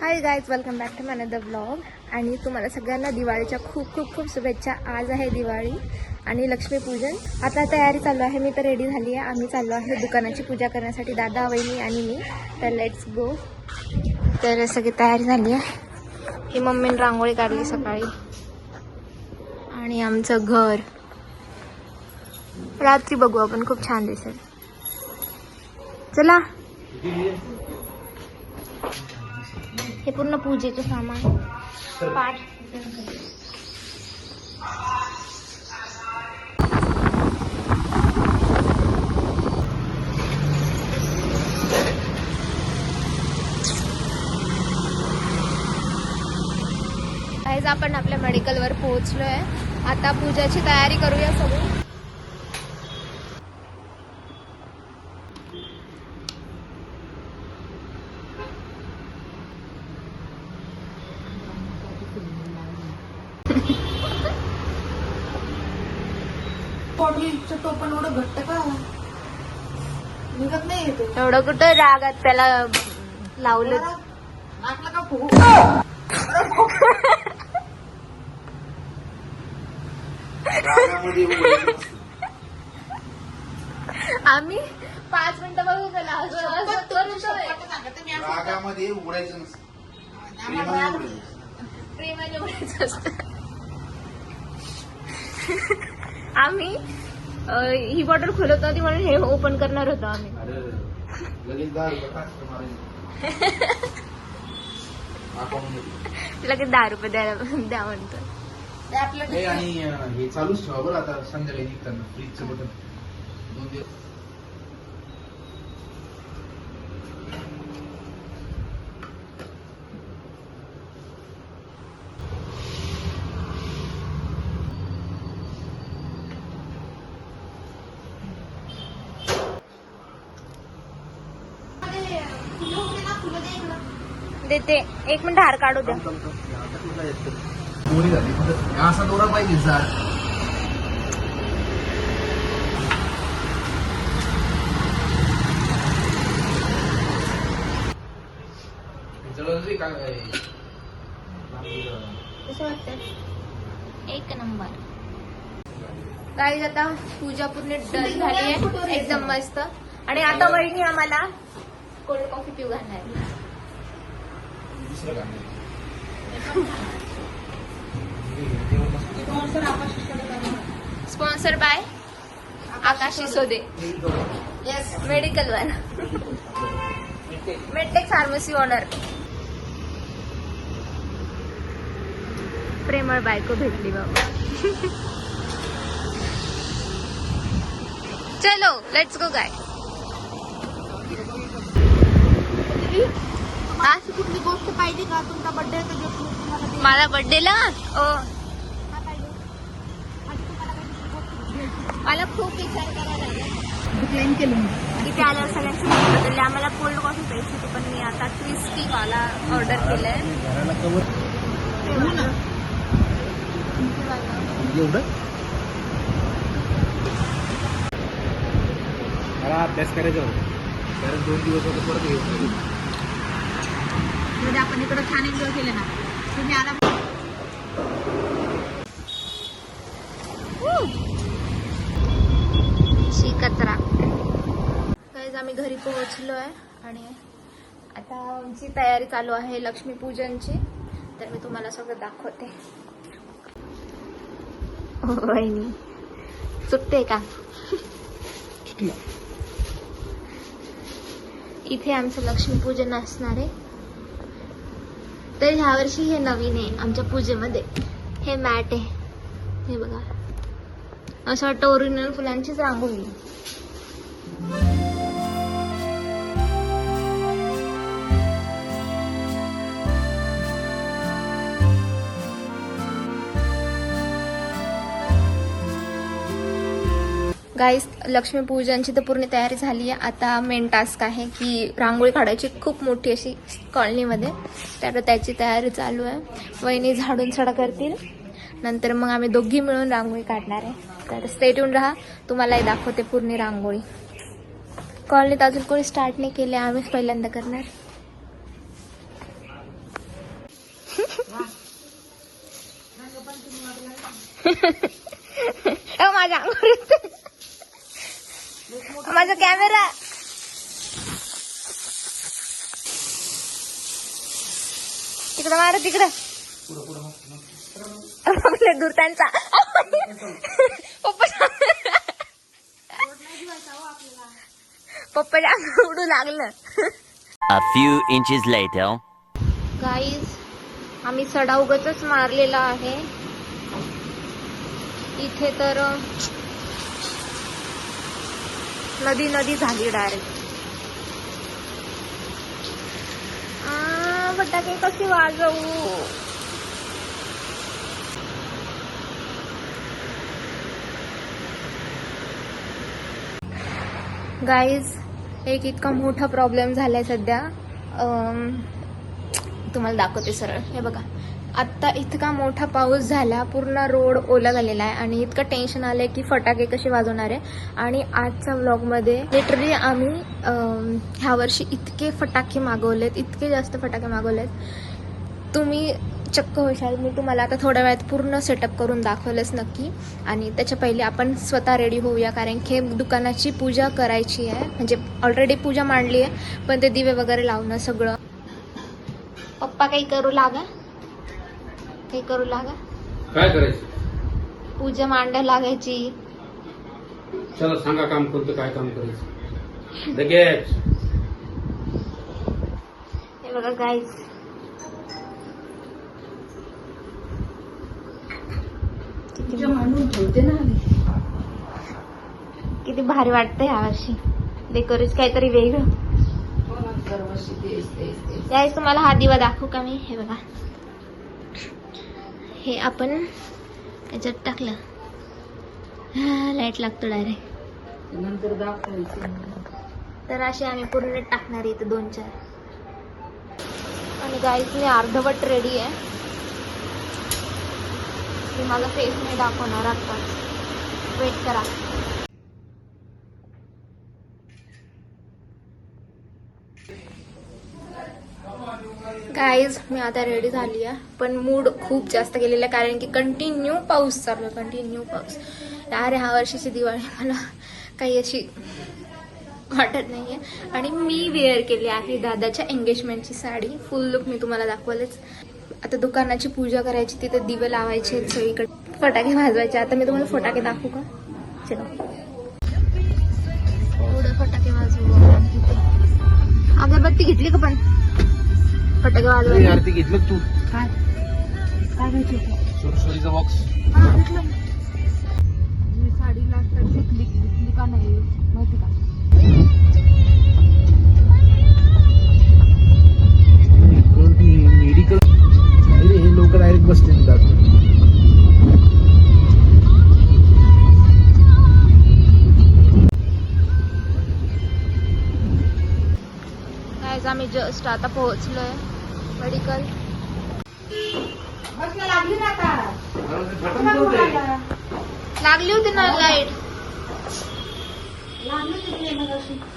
Hi guys welcome back to man the blog आणि तुम्हाला सगळ्यांना दिवाळीच्या खूप खूप खूप शुभेच्छा. आज आहे दिवाळी आणि लक्ष्मीपूजन. आता तयारी चालू आहे. मी तर रेडी झाली आहे. आम्ही चाललो आहे दुकानाची पूजा करण्यासाठी. दादा वहिनी आणि मी. तर लेट्स गो तर सगळी तयारी झाली आहे. ही मम्मीने रांगोळी काढली सकाळी. आणि आमचं घर. रात्री बघू आपण. खूप छान दिसेल. चला. हे पूर्ण पूजेचं सामान. पाठ. आपण आपल्या मेडिकलवर पोहोचलोय. आता पूजाची तयारी करूया सगळी बॉटलीचं टोपण एवढं घट्ट का निघत नाही येते एवढं कुठं रागात त्याला लावलं नाकला का फुगू आम्ही पाच मिनिटं बघू त्याला. रागामध्ये नसतं. प्रेमाने असतं. आम्ही अं, ही बॉटल खोलत नव्हती म्हणून हे ओपन करणार होतो आम्ही. अरे. लगेच दहा रुपये मारायचं अकाउंटमध्ये लगेच दहा रुपये द्यायला द्या म्हणतो. ते आपलं हे आणि अं, हे चालूच ठेवा बरं आता संध्याकाळी निघताना. फ्रीजचं बटन. दोन दिवस. देते. एक मिनिट हार काढू द्या. असा दोरा पाहिजे काय? वाटतं एक नंबर. काही आता पूजा पूर्ण डन झाली आहे. एकदम मस्त. आणि आता वहिनी आम्हाला कोल्ड कॉफी पिऊ घालणार. दुसरं गाणं. Sponsor by Akash Sisode yes medical one medtech pharmacy owner प्रेमळ बायको भेटली बाबा चलो लेट्स गो गाय आज अशी कुठली गोष्ट पाहिजे का? तुमचा बर्थडे तुम्हाला. मला बर्थडेला ओ काय पाहिजे. आणि तुम्हाला काहीतरी गोष्ट घ्यायची. मला खूप विचार करावा लागेल. क्लेम केलं मी. इथे आल्यावर सगळ्यांची बदलली आम्हाला कोल्ड कॉफी प्यायची होती पण मी आता क्रिस्पी वाला ऑर्डर केलंय. घराला कवर हो ना. एवढं? मला अभ्यास करायचा होता. कारण दोन दिवस होतं परत घेऊन म्हणजे आपण इकडे छान एन्जॉय केले ना. तुम्ही आला. शी कचरा गाईज आम्ही घरी पोहोचलो आहे आणि आता आमची तयारी चालू आहे लक्ष्मीपूजनची तर मी तुम्हाला सगळं दाखवते. वहिनी सुटते का? इथे आमचं लक्ष्मीपूजन असणार आहे. तर ह्या वर्षी हे नवीन आहे आमच्या पूजेमध्ये. हे मॅट आहे. हे बघा. असं वाटतं ओरिजिनल फुलांचीच रांगोळी. गाईस लक्ष्मीपूजनची तर पूर्ण तयारी झाली आहे. आता मेन टास्क आहे की रांगोळी काढायची खूप मोठी अशी कॉलनीमध्ये तर त्याची तयारी चालू आहे. वहिनी झाडून सडा करतील. नंतर मग आम्ही दोघी मिळून रांगोळी काढणार आहे. तर स्टेट येऊन राहा. तुम्हालाही दाखवते पूर्ण रांगोळी. कॉलनीत अजून कोणी स्टार्ट नाही केले आम्हीच पहिल्यांदा करणार. माझ्या माझा कॅमेरा. तिकडं मार तिकडं. आपल्या दूर त्यांचा. पप्पा अंगावर उडू लागलं. A few inches later. Guys आम्ही सडा उगच मारलेला आहे. इथे तर नदी नदी झाली डायरेक्ट फटाके कसे वाजवू? गाईज एक इतका मोठा प्रॉब्लेम झालाय सध्या. तुम्हाला दाखवते सरळ. हे बघा. आत्ता इतका मोठा पाऊस झाला पूर्ण रोड ओला झालेला आहे आणि इतकं टेन्शन आलंय की फटाके कसे वाजवणार आहे. आणि आजच्या व्लॉगमध्ये लिटरली आम्ही ह्या वर्षी इतके फटाके मागवलेत इतके जास्त फटाके मागवलेत. तुम्ही चक्क होशाल. मी तुम्हाला आता थोड्या वेळात पूर्ण सेटअप करून दाखवलंच नक्की. आणि त्याच्या पहिले आपण स्वतः रेडी होऊया कारण की दुकानाची पूजा करायची आहे. म्हणजे ऑलरेडी पूजा मांडली आहे पण ते दिवे वगैरे लावणं सगळं. पप्पा काही करू लागा? काही करू लागा? काय करायचं? पूजा मांडायला लागायची. चला सांगा काम कोणतं काय काम करायचं. लगेच. हे बघा गाईज किती भारी वाटतं ह्या वर्षी. डेकोरेट काहीतरी वेगळं. यावेळेस तुम्हाला हा दिवा दाखवू का मी? हे बघा. हे आपण याच्यात टाकलं. लाइट लागतो डायरेक्ट तर असे आम्ही पूर्ण टाकणार इथं दोन चार. आणि गाईज मी अर्धवट रेडी आहे. मी माझा फेस नाही दाखवणार आता. वेट करा. गाईज मी आता रेडी झाली आहे. पण मूड खूप जास्त गेलेला आहे कारण की कंटिन्यू पाऊस चालू आहे कंटिन्यू पाऊस. अरे ह्या वर्षीची दिवाळी मला काही अशी वाटत नाहीये. आणि मी वेअर केली आहे दादाच्या एंगेजमेंटची साडी. फुल लुक मी तुम्हाला दाखवलेच. आता दुकानाची पूजा करायची तिथे दिवे लावायचे सगळीकडे. फटाके वाजवायचे आता मी तुम्हाला फटाके दाखवू का? चलो. एवढे फटाके वाजवू अगरबत्ती घेतली का पण? फटाके वाजवायला. आरती घेतलं तू. काय? काय घ्यायची सुरसुरीचा बॉक्स मी साडीला तर घेतली घेतली का नाही माहिती का? मेडिकल हे लोक डायरेक्ट बसते तिथं गाईज आम्ही जस्ट आता पोहोचलोय मेडिकल लागली होती ना लाइट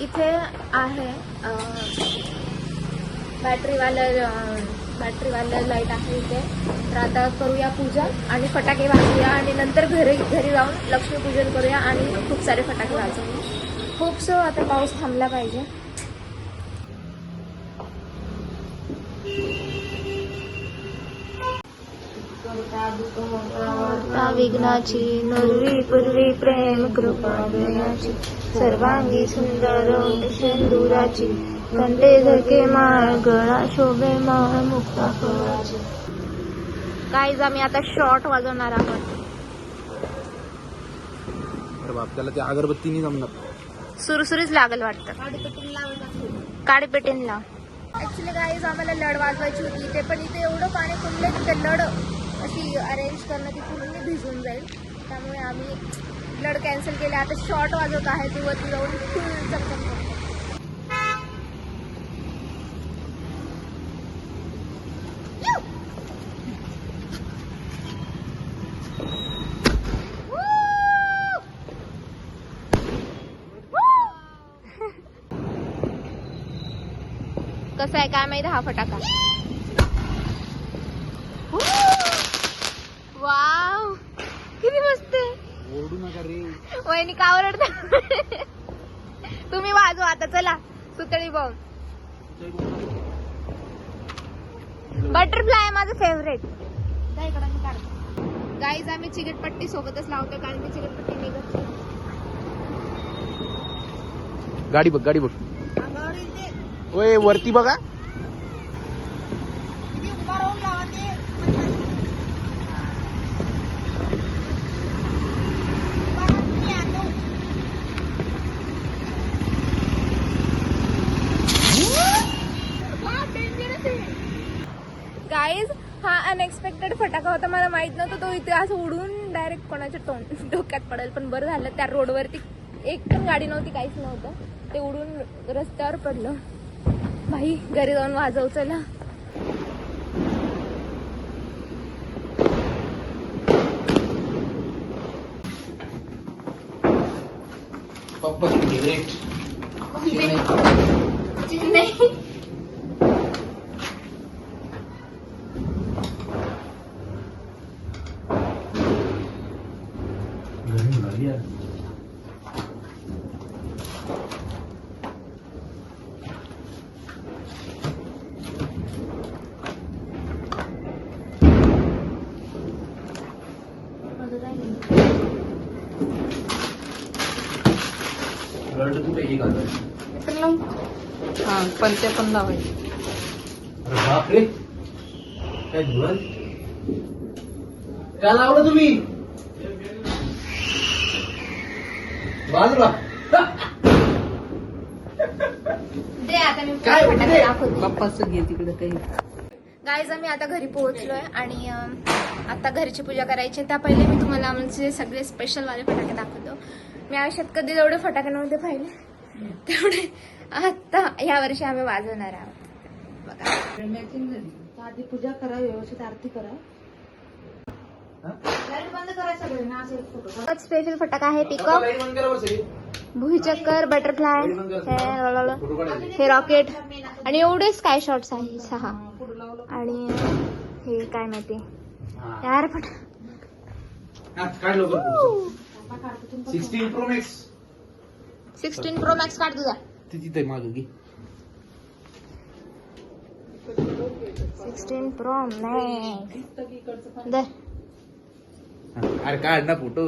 इथे आहे बॅटरीवालं बॅटरीवालं लाइट आहे इथे. तर आता करूया पूजा आणि फटाके वाजवूया आणि नंतर घरी घरी जाऊन लक्ष्मीपूजन करूया आणि खूप सारे फटाके वाजवूया. खूप सो आता पाऊस थांबला पाहिजे. विघ्नाची नरवी पूर्वी प्रेम कृपा देण्याची सर्वांगी सुंदर शेंदुराची कंठे धके माळ गळा शोभे माळ मुक्ता फळाची. काहीच आम्ही आता शॉर्ट वाजवणार आहोत. अरे बाप त्याला त्या अगरबत्तीने जमणार. सुरसुरीच लागल वाटतं. काडीपेटीन लाव ऍक्च्युली गाईज आम्हाला लढ वाजवायची होती. इथे पण इथे एवढं पाणी खुललंय की ती अरेंज करणं ती पूर्ण भिजून जाईल. त्यामुळे आम्ही ब्लड कॅन्सल केले. आता शॉर्ट वाजवत आहे. ती वरती जाऊन फुल चमचम करतो. कसा आहे? काय माहिती हा फटाका? वहिनी का ओरडता? तुम्ही वाजवा आता चला. सुतळी बॉम्ब बटरफ्लाय आहे माझं फेवरेट गाईज आम्ही चिकटपट्टी सोबतच लावतो कारण मी चिकटपट्टी निघत. गाडी बघ गाडी बघ. वरती बघा गाईज हा अनएक्सपेक्टेड फटाका होता मला माहीत नव्हता. तो इथे असं उडून डायरेक्ट कोणाच्या तोंड डोक्यात पडेल. पण बरं झालं त्या रोडवरती एक पण गाडी नव्हती काहीच नव्हतं. ते उडून रस्त्यावर पडलं. भाई घरी जाऊन वाजव चला. पप्पा फेवरेट नाही रड कुठे हे घालत हा पण ते पण लावायचे अरे बापरे काय धुरण काय लावलं तुम्ही? बाजूला. दे आता मी काय फटाके? दाखवते. घे तिकडे काही. गाईज आम्ही आता घरी पोहोचलोय आणि आता घरची पूजा करायची त्या पहिले मी तुम्हाला आमचे सगळे स्पेशल वाले फटाके दाखवतो. मी आयुष्यात कधी एवढे फटाके नव्हते पाहिले. तेवढे आता या वर्षी आम्ही वाजवणार आहोत. बघा. मॅचिंग झाली. तर आधी पूजा करा व्यवस्थित आरती करा लाइट बंद करा सगळे ना असं एक फोटो स्पेशल फटाका आहे पिकअप. भुईचक्कर बटरफ्लाय हे. हे रॉकेट आणि एवढे स्काय शॉट्स आहे सहा. आणि हे काय माहिती. यार फट काढ लवकर sixteen pro max sixteen pro max काढ तुझा. तिथे मागे घे. सिक्स्टीन प्रो मॅक्स अरे काढ ना फोटो.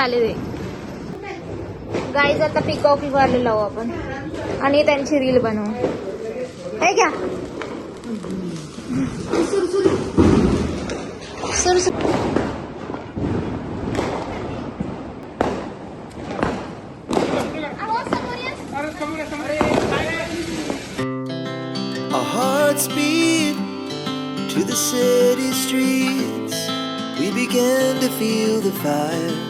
पाण्यामुळे फुसफुस झाले ते गाईज आता पिकॉक वाले लावू आपण आणि त्यांची रील बनवू हे घ्या सुर सुर Our hearts beat to the city streets. We began to feel the fire.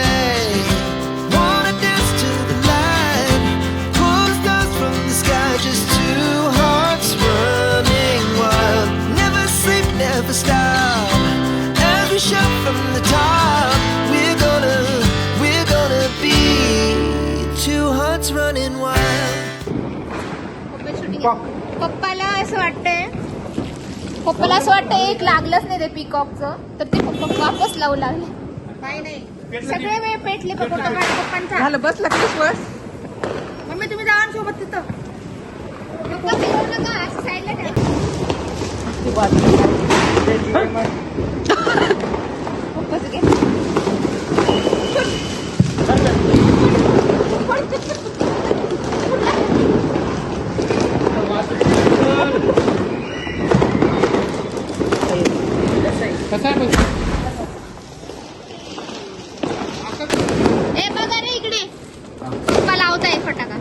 पप्पाला असं वाटतंय पप्पाला असं वाटतंय एक लागलंच नाही ते पिकॉकचं तर ते पप्पा वापस लावू लागले. सगळे वेळ पेटले काढ पप्पांचा? झालं बस लगेच बस. मम्मी तुम्ही ना सोबत तिथं. पप्पा फिरवू नका असं साईडला ठेवा. पप्पाचं घे. कसा आहे बस ए बघा रे इकडे पप्पा लावताय फटाका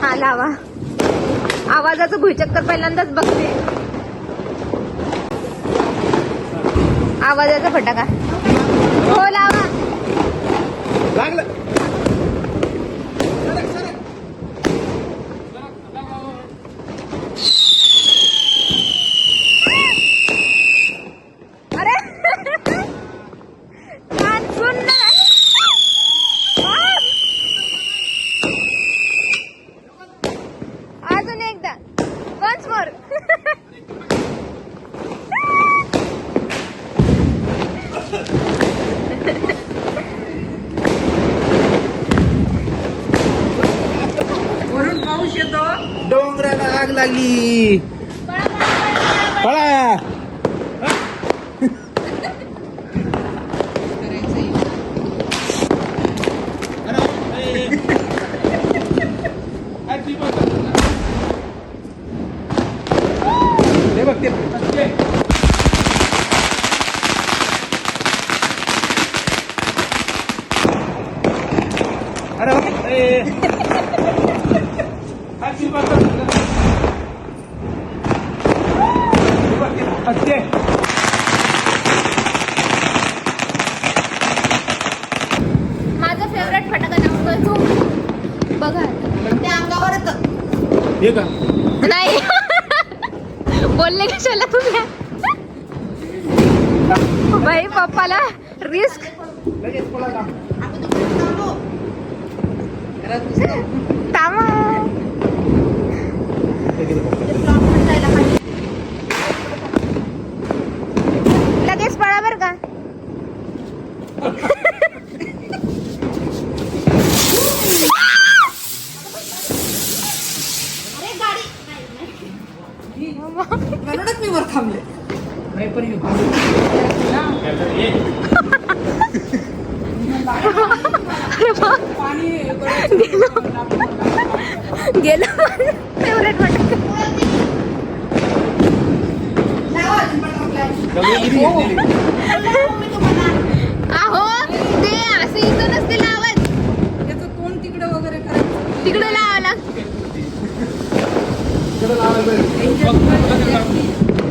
हा लावा आवाजाचं भुईचक्कर पहिल्यांदाच बघते. आवाजाचा फटाका हो लावा लागलं अरे कान सुन्न अजून एकदा वन्स मोर वरून पाऊस येतो डोंगराला आग लागली पळा हे बघ ते अरे ए. हत्ते माझा फेवरेट फटाका नंबर टू बघा ते अंगावर हे का? नाही. बोलले कशाला तुम्ही? बाई पप्पाला रिस्क लगेच पळा का थांबा लगेच पळा बर का म्हणूनच मी वर थांबले नाही पण हे पाणी गेलं फेवरेट फटाका अहो ते असं इथं नसते लावत त्याचं कोण तिकडे वगैरे करायचं तिकडे लावा लाग.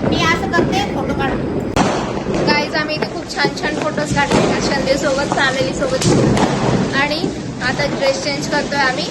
मी असं करते फोटो काढ. गाईज आम्ही इथे खूप छान छान फोटोज काढले. संदे सोबत फॅमिली सोबत. आणि आता ड्रेस चेंज करतोय आम्ही.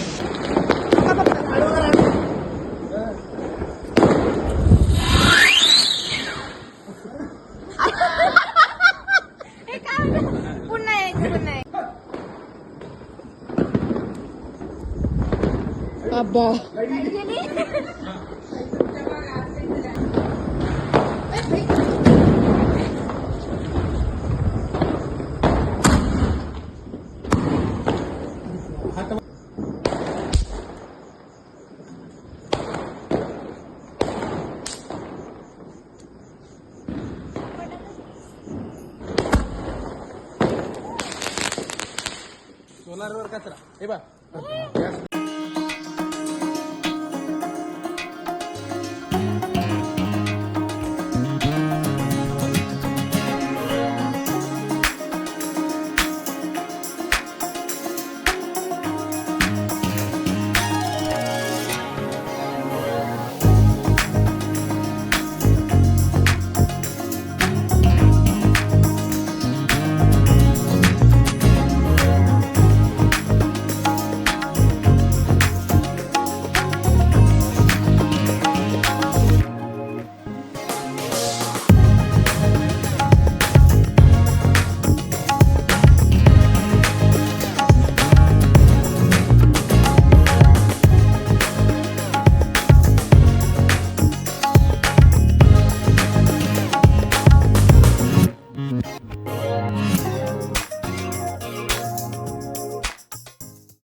सोलारवर कचरा हे बा